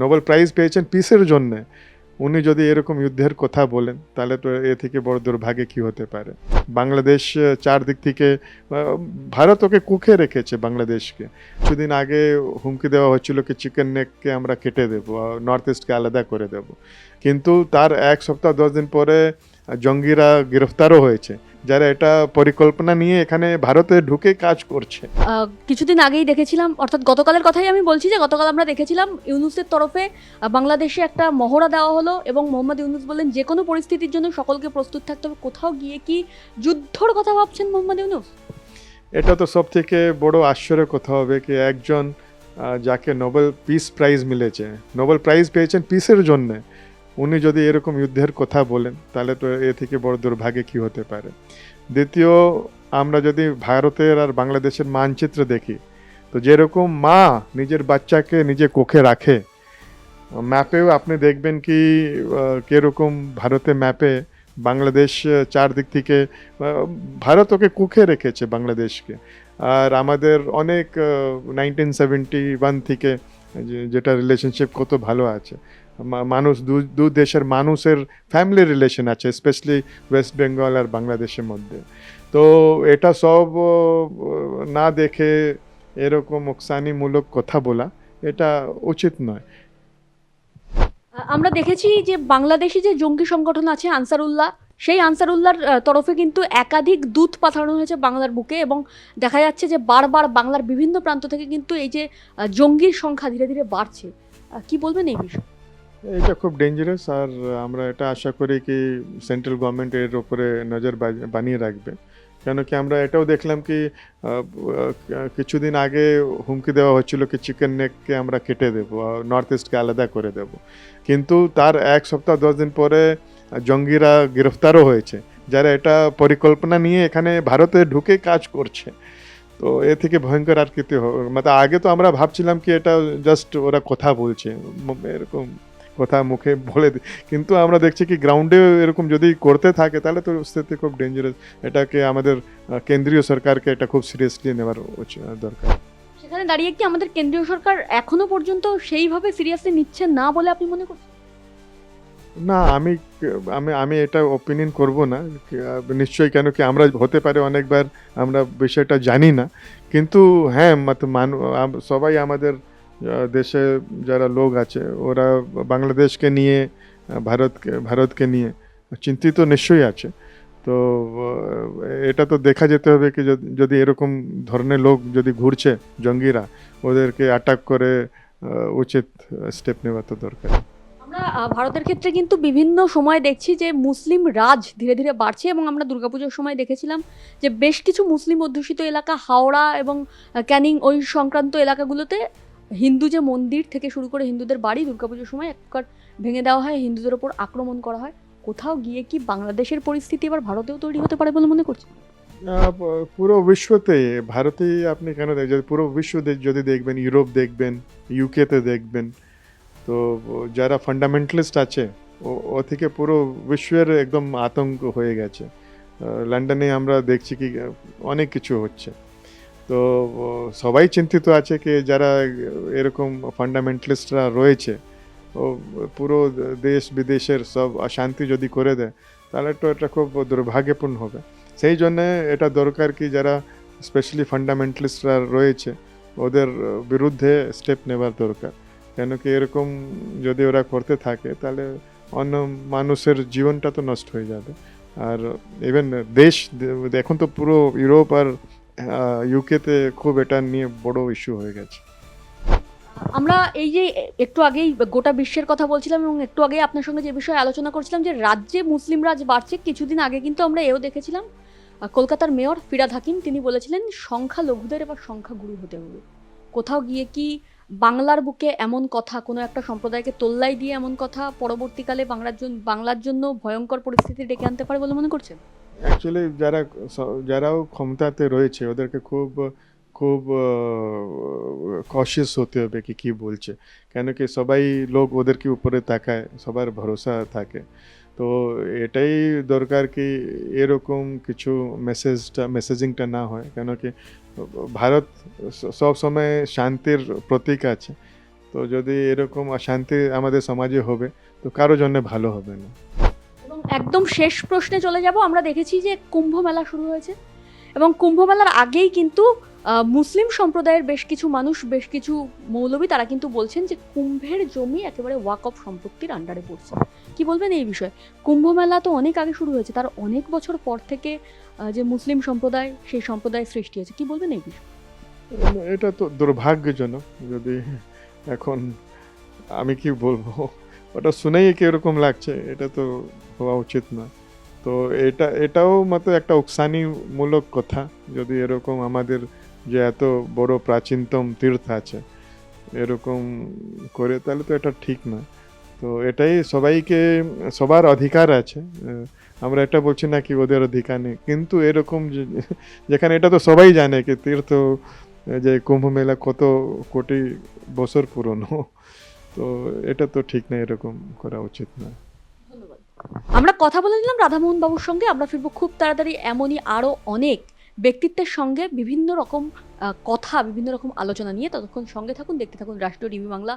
Nobel prize পেয়েছেন পিসের জন্যে। উনি যদি এরকম যুদ্ধের কথা বলেন, তাহলে তো এ থেকে বড় দুর্ভাগ্যে কি হতে পারে? বাংলাদেশ চারদিক থেকে ভারত ওকে কুখে রেখেছে বাংলাদেশকে। কিছুদিন আগে হুমকি দেওয়া হচ্ছিল কি, চিকেন নেককে আমরা কেটে দেবো নর্থ ইস্টকে আলাদা করে দেব। কিন্তু তার এক সপ্তাহ, দশ দিন পরে জঙ্গিরা গ্রেফতারও হয়েছে। যারা এটা পরিকল্পনা নিয়ে এখানে ভারতে ঢুকে কাজ করছে। কিছুদিন আগেই দেখেছিলাম অর্থাৎ গতকালের কথাই আমি বলছি যে গতকাল আমরা দেখেছিলাম ইউনুসের তরফে বাংলাদেশে একটা মহড়া দেওয়া হলো এবং মোহাম্মদ ইউনুস বললেন যে কোনো পরিস্থিতির জন্য সকলকে প্রস্তুত থাকতে হবে। কোথাও গিয়ে কি যুদ্ধর কথা ভাবছেন মোহাম্মদ ইউনুস? এটা তো সব থেকে বড় আশ্চর্যের কথা হবে কি একজন যাকে নোবেল পিস প্রাইজ মিলেছে। নোবেল প্রাইজ পেয়েছেন পিসের জন্যে। উনি যদি এরকম যুদ্ধের কথা বলেন, তাহলে তো এ থেকে বড় দুর্ভাগ্যে কি হতে পারে? দ্বিতীয়, আমরা যদি ভারতের আর বাংলাদেশের মানচিত্র দেখি, তো যেরকম মা নিজের বাচ্চাকে নিজে কোখে রাখে, ম্যাপেও আপনি দেখবেন কি কীরকম ভারতে ম্যাপে বাংলাদেশ চারদিক থেকে ভারত ওকে কুখে রেখেছে বাংলাদেশকে। আর আমাদের অনেক নাইনটিন সেভেন্টি ওয়ান থেকে যেটা রিলেশনশিপ কত ভালো আছে। মানুষ, দু দেশের মানুষের ফ্যামিলি রিলেশন আছে স্পেশালি ওয়েস্ট বেঙ্গল আর বাংলাদেশের মধ্যে। তো এটা সব না দেখে এরকম উকসানিমূলক কথা বলা, এটা উচিত নয়। আমরা দেখেছি যে বাংলাদেশি যে জঙ্গি সংগঠন আছে আনসারুল্লাহ, সেই আনসারুল্লাহর তরফে কিন্তু একাধিক দূত পাঠানো হয়েছে বাংলার বুকে এবং দেখা যাচ্ছে যে বারবার বাংলার বিভিন্ন প্রান্ত থেকে কিন্তু এই যে জঙ্গির সংখ্যা ধীরে ধীরে বাড়ছে। কি বলবেন এই বিষয়ে? এটা খুব ডেঞ্জারাস আর আমরা এটা আশা করি কি সেন্ট্রাল গভর্নমেন্ট এর উপরে নজর বানিয়ে রাখবে। কেন কি আমরা এটাও দেখলাম কি কিছুদিন আগে হুমকি দেওয়া হচ্ছিল কি চিকেন নেককে আমরা কেটে দেবো নর্থ ইস্টকে আলাদা করে দেব। কিন্তু তার এক সপ্তাহ, দশ দিন পরে জঙ্গিরা গ্রেফতারও হয়েছে, যারা এটা পরিকল্পনা নিয়ে এখানে ভারতে ঢুকে কাজ করছে। তো এ থেকে ভয়ঙ্কর আর কিছু মানে আগে তো আমরা ভাবছিলাম কি এটা জাস্ট ওরা কথা বলছে, এরকম কথা মুখে বলে দিই কিন্তু আমরা দেখছি কি গ্রাউন্ডে এরকম যদি করতে থাকে তাহলে তো স্থিতি খুব ডেঞ্জারাস এটাকে আমাদের কেন্দ্রীয় সরকারকে এটা খুব সিরিয়াসলি নেওয়ার দরকার। সেখানে দাঁড়িয়ে কি আমাদের কেন্দ্রীয় সরকার এখনও পর্যন্ত সেইভাবে সিরিয়াসলি নিচ্ছে না বলে আপনি মনে করছেন না আমি আমি আমি এটা ওপিনিয়ন করব না। নিশ্চয়ই কেন কি আমরা হতে পারে অনেকবার আমরা বিষয়টা জানি না। কিন্তু হ্যাঁ মানু সবাই আমাদের দেশে যারা লোক আছে, ওরা বাংলাদেশকে নিয়ে ভারতকে ভারতকে নিয়ে চিন্তিত নিশ্চয়ই আছে। তো এটা তো দেখা যেতে হবে কি যদি- এরকম ধরনের লোক যদি ঘুরছে জঙ্গিরা, ওদেরকে অ্যাটাক করে উচিত স্টেপ নেওয়া তো দরকার। ভারতের ক্ষেত্রে কিন্তু বিভিন্ন সময় দেখছি যে মুসলিম রাজ ধীরে ধীরে বাড়ছে এবং আমরা দুর্গাপুজোর সময় দেখেছিলাম যে বেশ কিছু মুসলিম অধ্যুষিত এলাকা, হাওড়া এবং ক্যানিং ওই সংক্রান্ত এলাকাগুলোতে হিন্দু যে মন্দির থেকে শুরু করে হিন্দুদের বাড়ি দুর্গাপুজোর সময় একবার ভেঙে দেওয়া হয় হিন্দুদের ওপর আক্রমণ করা হয়। কোথাও গিয়ে কি বাংলাদেশের পরিস্থিতি এবার ভারতেও তৈরি হতে পারে বলে মনে করছি আহ, প- পুরো বিশ্বতে ভারতে আপনি কেন যদি পুরো বিশ্ব যদি দেখবেন ইউরোপ দেখবেন ইউকেতে দেখবেন তো যারা ফান্ডামেন্টালিস্ট আছে ও থেকে পুরো বিশ্বের একদম আতঙ্ক হয়ে গেছে। লন্ডনে আমরা দেখছি কি অনেক কিছু হচ্ছে। তো সবাই চিন্তিত আছে কি যারা এরকম ফান্ডামেন্টালিস্টরা রয়েছে, ও, পুরো দেশ বিদেশের সব অশান্তি যদি করে দেয়, তাহলে তো এটা খুব দুর্ভাগ্যপূর্ণ হবে। সেই জন্যে এটা দরকার কি যারা স্পেশালি ফান্ডামেন্টালিস্টরা রয়েছে, ওদের বিরুদ্ধে স্টেপ নেওয়ার দরকার। কেন কি এরকম যদি ওরা করতে থাকে, তাহলে অন্য মানুষের জীবনটা তো নষ্ট হয়ে যাবে। আর ইভেন দেশ, এখন তো পুরো ইউরোপ আর ইউকেতে খুব এটা নিয়ে বড় ইস্যু হয়ে গেছে। আমরা এই যে একটু আগেই গোটা বিশ্বের কথা বলছিলাম এবং একটু আগে আপনার সঙ্গে যে বিষয়ে আলোচনা করছিলাম যে রাজ্যে মুসলিম রাজ বাড়ছে, কিছুদিন আগে কিন্তু আমরা এও দেখেছিলাম কলকাতার মেয়র ফিরাদ হাকিম, তিনি বলেছিলেন সংখ্যালঘুদের এবার সংখ্যাগুরু হতে হবে। কোথাও গিয়ে কি বাংলার বুকে এমন কথা, কোনো একটা সম্প্রদায়কে তোল্লাই দিয়ে এমন কথা পরবর্তীকালে বাংলার জন্য বাংলার জন্য ভয়ঙ্কর পরিস্থিতি ডেকে আনতে পারে বলে মনে করছেন? অ্যাকচুয়ালি যারা যারাও ক্ষমতাতে রয়েছে, ওদেরকে খুব খুব কশিয়াস হতে হবে কি কি বলছে। কেন কি সবাই লোক ওদেরকে উপরে তাকায়, সবার ভরসা থাকে। তো এটাই দরকার কি এরকম কিছু মেসেজটা মেসেজিংটা না হয়। কেন কি ভারত স- সব সময় শান্তির প্রতীক আছে। তো যদি এরকম অশান্তি আমাদের সমাজে হবে, তো কারও জন্য ভালো হবে না। একদম শেষ প্রশ্নে চলে যাব। আমরা দেখেছি যে কুম্ভ মেলা শুরু হয়েছে এবং কুম্ভ মেলার আগেই কিন্তু মুসলিম সম্প্রদায়ের বেশ কিছু মানুষ, বেশ কিছু মৌলবী তারা কিন্তু বলছেন যে কুম্ভের জমি একেবারে ওয়াক অফ সম্পত্তির আন্ডারে পড়ছে। কি বলবেন এই বিষয়ে? কুম্ভ মেলা তো অনেক আগে শুরু হয়েছে, তার অনেক বছর পর থেকে যে মুসলিম সম্প্রদায়, সেই সম্প্রদায় সৃষ্টি হয়েছে। কি বলবেন এই বিষয়ে? এটা তো দুর্ভাগ্যজনক, যদি এখন আমি কি বলব? ওটা শুনেই কীরকম লাগছে, এটা তো হওয়া উচিত না। তো এটা, এটাও মতো একটা উকসানিমূলক কথা, যদি এরকম আমাদের যে এত বড় প্রাচীনতম তীর্থ আছে, এরকম করে, তাহলে তো এটা ঠিক না। তো এটাই সবাইকে, সবার অধিকার আছে আমরা এটা বলছি না কি ওদের অধিকার নেই, কিন্তু এরকম যেখানে এটা তো সবাই জানে কি তীর্থ, যে কুম্ভ মেলা কত কোটি বছর পুরনো তো এটা তো ঠিক না, এরকম করা উচিত না। আমরা কথা বলে নিলাম রাধামোহন বাবুর সঙ্গে। আমরা ফিরবো খুব তাড়াতাড়ি, এমনই আরও অনেক ব্যক্তিত্বের সঙ্গে বিভিন্ন রকম কথা, বিভিন্ন রকম আলোচনা নিয়ে। ততক্ষণ সঙ্গে থাকুন, দেখতে থাকুন রাষ্ট্রীয় টিভি বাংলা।